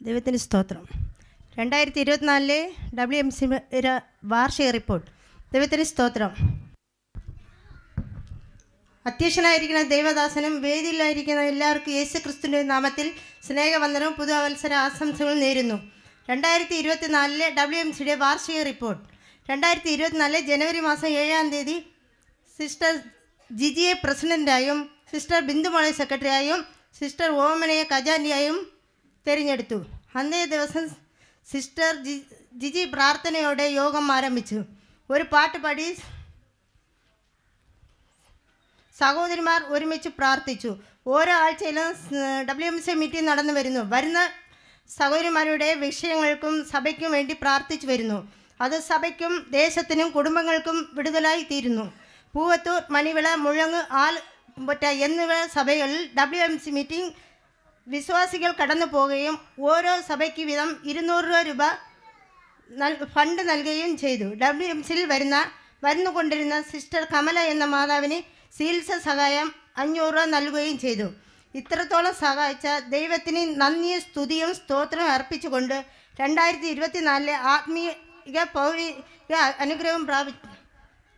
ദൈവത്തിന് സ്തോത്രം. രണ്ടായിരത്തി ഇരുപത്തിനാലിലെ ഡബ്ല്യു എം സി വാർഷിക റിപ്പോർട്ട്. ദൈവത്തിന് സ്തോത്രം. അധ്യക്ഷനായിരിക്കുന്ന ദൈവദാസനും വേദിയിലായിരിക്കുന്ന എല്ലാവർക്കും യേശു ക്രിസ്തുവിന്റെ നാമത്തിൽ സ്നേഹവന്ദനവും പുതുവത്സര ആശംസകളും നേരുന്നു. രണ്ടായിരത്തി ഇരുപത്തിനാലിലെ ഡബ്ല്യു എം സിയുടെ വാർഷിക റിപ്പോർട്ട്. രണ്ടായിരത്തി ഇരുപത്തിനാലിലെ ജനുവരി മാസം ഏഴാം തീയതി സിസ്റ്റർ ജിജിയെ പ്രസിഡന്റായും സിസ്റ്റർ ബിന്ദുമോളെ സെക്രട്ടറിയായും സിസ്റ്റർ ഓമനയെ ഖജാൻജിയായും തിരഞ്ഞെടുത്തു. അന്നേ ദിവസം സിസ്റ്റർ ജി ജിജി പ്രാർത്ഥനയോടെ യോഗം ആരംഭിച്ചു. ഒരു പാട്ട് പാടി സഹോദരിമാർ ഒരുമിച്ച് പ്രാർത്ഥിച്ചു. ഓരോ ആഴ്ചയിലും ഡബ്ല്യു എം സി മീറ്റിംഗ് നടന്നു വരുന്നു. വരുന്ന സഹോദരിമാരുടെ വിഷയങ്ങൾക്കും സഭയ്ക്കും വേണ്ടി പ്രാർത്ഥിച്ചു വരുന്നു. അത് സഭയ്ക്കും ദേശത്തിനും കുടുംബങ്ങൾക്കും വിടുതലായി തീരുന്നു. പൂവത്തൂർ മണിവിള മുഴങ്ങ് ആൽ പൊറ്റ എന്നിവ സഭകളിൽ ഡബ്ല്യു എം സി മീറ്റിംഗ് വിശ്വാസികൾ കടന്നു പോവുകയും ഓരോ സഭയ്ക്ക് വീതം ഇരുന്നൂറ് രൂപ നൽ ഫണ്ട് നൽകുകയും ചെയ്തു. ഡബ്ല്യു എം സിയിൽ വരുന്ന വരുന്നുകൊണ്ടിരുന്ന സിസ്റ്റർ കമല എന്ന മാതാവിന് ചികിത്സ സഹായം അഞ്ഞൂറ് രൂപ നൽകുകയും ചെയ്തു. ഇത്രത്തോളം സഹായിച്ച ദൈവത്തിന് നന്ദിയും സ്തുതിയും സ്തോത്രവും അർപ്പിച്ചുകൊണ്ട് രണ്ടായിരത്തി ഇരുപത്തിനാലിലെ ആത്മീയ പൗരിക അനുഗ്രഹം പ്രാപിച്ചു.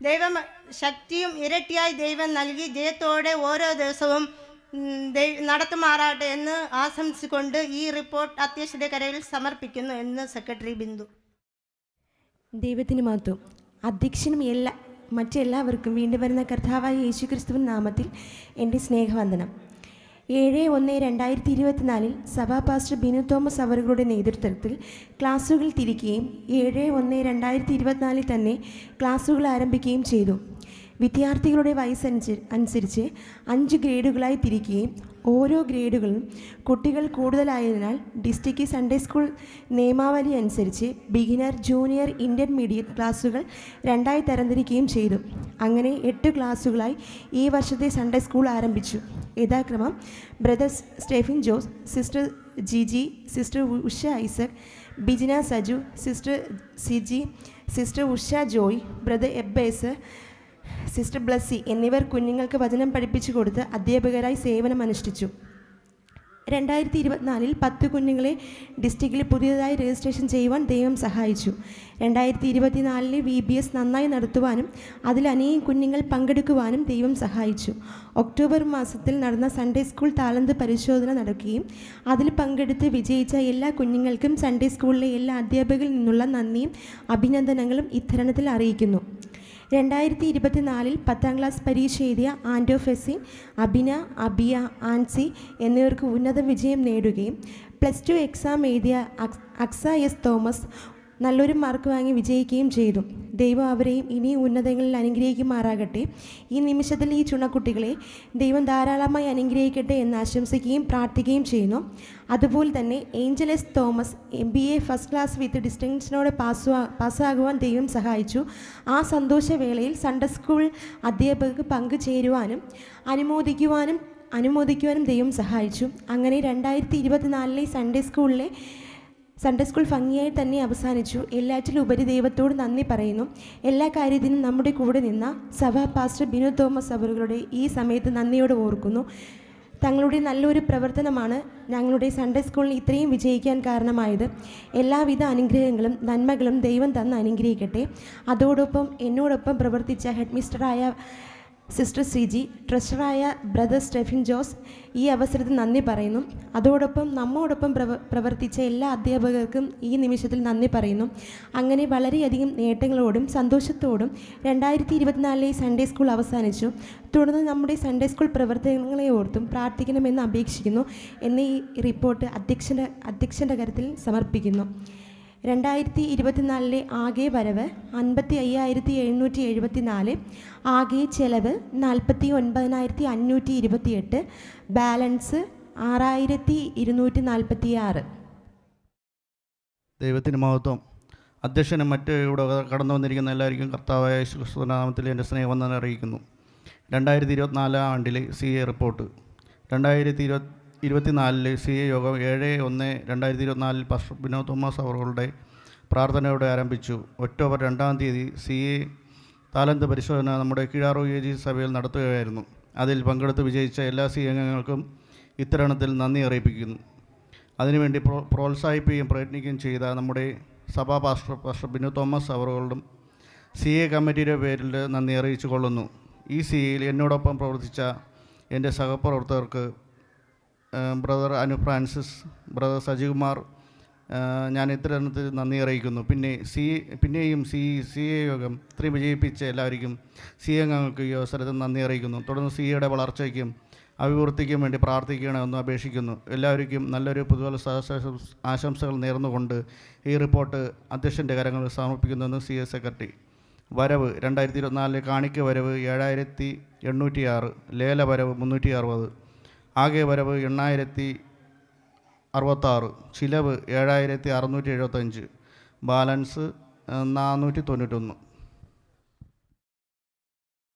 ദൈവം ശക്തിയും ഇരട്ടിയായി ദൈവം നൽകി ജയത്തോടെ ഓരോ ദിവസവും ദൈ- എന്ന് ആശംസിച്ചുകൊണ്ട് ഈ റിപ്പോർട്ട് അധ്യക്ഷന്റെ കരയിൽ സമർപ്പിക്കുന്നു എന്ന് സെക്രട്ടറി ബിന്ദു. ദൈവത്തിന് മാത്രം അധ്യക്ഷനും എല്ലാ മറ്റെല്ലാവർക്കും വീണ്ടും വരുന്ന കർത്താവായ യേശു ക്രിസ്തുവിൻ നാമത്തിൽ എന്റെ സ്നേഹവന്ദനം. ഏഴ് ഒന്ന് രണ്ടായിരത്തി ഇരുപത്തിനാലിൽ സഭാ പാസ്റ്റർ ബിനു തോമസ് അവറുകളുടെ നേതൃത്വത്തിൽ ക്ലാസ്സുകൾ തിരിക്കുകയും ഏഴ് ഒന്ന് രണ്ടായിരത്തി ഇരുപത്തിനാലിൽ തന്നെ ക്ലാസ്സുകൾ ആരംഭിക്കുകയും ചെയ്തു. വിദ്യാർത്ഥികളുടെ വയസ്സനുസരി അനുസരിച്ച് അഞ്ച് ഗ്രേഡുകളായി തിരിക്കുകയും ഓരോ ഗ്രേഡുകളും കുട്ടികൾ കൂടുതലായതിനാൽ ഡിസ്ട്രിക്ട് സൺഡേ സ്കൂൾ നിയമാവലി അനുസരിച്ച് ബിഗിനർ ജൂനിയർ ഇന്റർമീഡിയറ്റ് ക്ലാസ്സുകൾ രണ്ടായി തരംതിരിക്കുകയും ചെയ്തു. അങ്ങനെ എട്ട് ക്ലാസ്സുകളായി ഈ വർഷത്തെ സൺഡേ സ്കൂൾ ആരംഭിച്ചു. യഥാക്രമം brother Stephin Jose sister Jiji sister Usha Isaac Bijina Saju sister Siji sister Usha Joy brother Ebbes sister Blessy എന്നിവർ കുഞ്ഞുങ്ങൾക്ക് വചനം പഠിപ്പിച്ചു കൊടുത്ത് അധ്യാപകരായി സേവനം അനുഷ്ഠിച്ചു. രണ്ടായിരത്തി ഇരുപത്തിനാലിൽ പത്ത് കുഞ്ഞുങ്ങളെ ഡിസ്ട്രിക്റ്റിൽ പുതിയതായി രജിസ്ട്രേഷൻ ചെയ്യുവാൻ ദൈവം സഹായിച്ചു. രണ്ടായിരത്തി ഇരുപത്തിനാലിലെ വി ബി എസ് നന്നായി നടത്തുവാനും അതിൽ അനേകം കുഞ്ഞുങ്ങൾ പങ്കെടുക്കുവാനും ദൈവം സഹായിച്ചു. ഒക്ടോബർ മാസത്തിൽ നടന്ന സൺഡേ സ്കൂൾ താലന്ത് പരിശോധന നടക്കുകയും അതിൽ പങ്കെടുത്ത് വിജയിച്ച എല്ലാ കുഞ്ഞുങ്ങൾക്കും സൺഡേ സ്കൂളിലെ എല്ലാ അധ്യാപകരിൽ നിന്നുള്ള നന്ദിയും അഭിനന്ദനങ്ങളും ഇത്തരണത്തിൽ അറിയിക്കുന്നു. രണ്ടായിരത്തി ഇരുപത്തിനാലിൽ പത്താം ക്ലാസ് പരീക്ഷ എഴുതിയ ആൻഡോ അബിന അബിയ ആൻസി എന്നിവർക്ക് ഉന്നത വിജയം നേടുകയും പ്ലസ് ടു എക്സാം എഴുതിയ അക്സ എസ് തോമസ് നല്ലൊരു മാർക്ക് വാങ്ങി വിജയിക്കുകയും ചെയ്തു. ദൈവം അവരെയും ഇനി ഉന്നതങ്ങളിൽ അനുഗ്രഹിക്കുമാറാകട്ടെ. ഈ നിമിഷത്തിൽ ഈ ചുണക്കുട്ടികളെ ദൈവം ധാരാളമായി അനുഗ്രഹിക്കട്ടെ എന്ന് ആശംസിക്കുകയും പ്രാർത്ഥിക്കുകയും ചെയ്യുന്നു. അതുപോലെ തന്നെ Angelus Thomas M B A first class with ഡിസ്റ്റിങ്ഷനോടെ pass പാസ്സാകുവാൻ ദൈവം സഹായിച്ചു. ആ സന്തോഷവേളയിൽ സൺഡേ സ്കൂൾ അധ്യാപകർക്ക് പങ്കുചേരുവാനും അനുമോദിക്കുവാനും അനുമോദിക്കുവാനും ദൈവം സഹായിച്ചു. അങ്ങനെ രണ്ടായിരത്തി ഇരുപത്തിനാലിലെ സൺഡേ സ്കൂളിലെ സൺഡേ സ്കൂൾ ഭംഗിയായി തന്നെ അവസാനിച്ചു. എല്ലാറ്റിലും ഉപരി ദൈവത്തോട് നന്ദി പറയുന്നു. എല്ലാ കാര്യത്തിനും നമ്മുടെ കൂടെ നിന്ന സഭാ പാസ്റ്റർ ബിനു തോമസ് അവരുടെ ഈ സമയത്ത് നന്ദിയോട് ഓർക്കുന്നു. തങ്ങളുടെ നല്ലൊരു പ്രവർത്തനമാണ് ഞങ്ങളുടെ സൺഡേ സ്കൂളിൽ ഇത്രയും വിജയിക്കാൻ കാരണമായത്. എല്ലാവിധ അനുഗ്രഹങ്ങളും നന്മകളും ദൈവം തന്ന് അനുഗ്രഹിക്കട്ടെ. അതോടൊപ്പം എന്നോടൊപ്പം പ്രവർത്തിച്ച ഹെഡ് മിസ്റ്ററായ സിസ്റ്റർ സിജി ട്രഷറായ ബ്രദർ സ്റ്റെഫിൻ ജോസ് ഈ അവസരത്തിൽ നന്ദി പറയുന്നു. അതോടൊപ്പം നമ്മോടൊപ്പം പ്രവ പ്രവർത്തിച്ച എല്ലാ അധ്യാപകർക്കും ഈ നിമിഷത്തിൽ നന്ദി പറയുന്നു. അങ്ങനെ വളരെയധികം നേട്ടങ്ങളോടും സന്തോഷത്തോടും രണ്ടായിരത്തി ഇരുപത്തിനാലിലെ സൺഡേ സ്കൂൾ അവസാനിച്ചു. തുടർന്ന് നമ്മുടെ സൺഡേ സ്കൂൾ പ്രവർത്തനങ്ങളെ ഓർത്തും പ്രാർത്ഥിക്കണമെന്ന് അപേക്ഷിക്കുന്നു എന്ന ഈ റിപ്പോർട്ട് അധ്യക്ഷന്റെ അധ്യക്ഷന്റെ കരത്തിൽ സമർപ്പിക്കുന്നു. രണ്ടായിരത്തി ഇരുപത്തിനാലിലെ ആകെ വരവ് അൻപത്തി അയ്യായിരത്തി എഴുന്നൂറ്റി എഴുപത്തി നാല് ആകെ ചെലവ് നാൽപ്പത്തി ഒൻപതിനായിരത്തി അഞ്ഞൂറ്റി ഇരുപത്തിയെട്ട് ബാലൻസ് ആറായിരത്തി ഇരുന്നൂറ്റി നാൽപ്പത്തി ആറ് ദൈവത്തിന് മഹത്വം. അധ്യക്ഷനും മറ്റ് ഇവിടെ കടന്നു വന്നിരിക്കുന്ന എല്ലാവർക്കും കർത്താവായ നാമത്തിൽ എന്റെ സ്നേഹവന്ദനം അറിയിക്കുന്നു. രണ്ടായിരത്തി ഇരുപത്തിനാലാം ആണ്ടിലെ സി എ റിപ്പോർട്ട്. രണ്ടായിരത്തി ഇരുപത്തി ഇരുപത്തിനാലിലെ സി എ യോഗം ഏഴ് ഒന്ന് രണ്ടായിരത്തി ഇരുപത്തിനാലിൽ പാസ്റ്റർ വിനോദ് തോമസ് അവറുകളുടെ പ്രാർത്ഥനയോടെ ആരംഭിച്ചു. ഒക്ടോബർ രണ്ടാം തീയതി സി എ താലന്ത് പരിശോധന നമ്മുടെ കിഴാറോ എ ജി സഭയിൽ നടത്തുകയായിരുന്നു. അതിൽ പങ്കെടുത്ത് വിജയിച്ച എല്ലാ സി അംഗങ്ങൾക്കും ഇത്തരണത്തിൽ നന്ദി അറിയിപ്പിക്കുന്നു. അതിനുവേണ്ടി പ്രോ പ്രോത്സാഹിപ്പിക്കുകയും പ്രയത്നിക്കുകയും ചെയ്ത നമ്മുടെ സഭാ പാസ്റ്റർ പാസ്റ്റർ ബിനു തോമസ് അവറുകളും സി എ കമ്മിറ്റിയുടെ പേരിൽ നന്ദി അറിയിച്ചു കൊള്ളുന്നു ഈ സി എയിൽ എന്നോടൊപ്പം പ്രവർത്തിച്ച എന്റെ സഹപ്രവർത്തകർക്ക് ബ്രദർ അനു ഫ്രാൻസിസ് ബ്രദർ സജികുമാർ ഞാൻ ഇത്തരണത്തിൽ നന്ദി അറിയിക്കുന്നു. പിന്നെ സി പിന്നെയും സി സി എ യോഗം ഇത്രയും വിജയിപ്പിച്ച എല്ലാവർക്കും സി എ അംഗങ്ങൾക്ക് ഈ അവസരത്തിൽ നന്ദി അറിയിക്കുന്നു. തുടർന്ന് സി എയുടെ വളർച്ചയ്ക്കും അഭിവൃദ്ധിക്കും വേണ്ടി പ്രാർത്ഥിക്കണമെന്ന് അപേക്ഷിക്കുന്നു. എല്ലാവർക്കും നല്ലൊരു പുതുവത്സര ആശംസകൾ നേർന്നുകൊണ്ട് ഈ റിപ്പോർട്ട് അധ്യക്ഷന്റെ കരങ്ങളിൽ സമർപ്പിക്കുന്നുവെന്ന് സി എസ് സെക്രട്ടറി. വരവ് രണ്ടായിരത്തി ഇരുപത്തിനാലിലെ കാണിക്ക വരവ് ഏഴായിരത്തി എണ്ണൂറ്റി ആറ് ലേല വരവ് മുന്നൂറ്റി അറുപത് ആകെ വരവ് എണ്ണായിരത്തി അറുപത്താറ് ചിലവ് ഏഴായിരത്തി അറുന്നൂറ്റി എഴുപത്തഞ്ച് ബാലൻസ് നാനൂറ്റി തൊണ്ണൂറ്റൊന്ന്.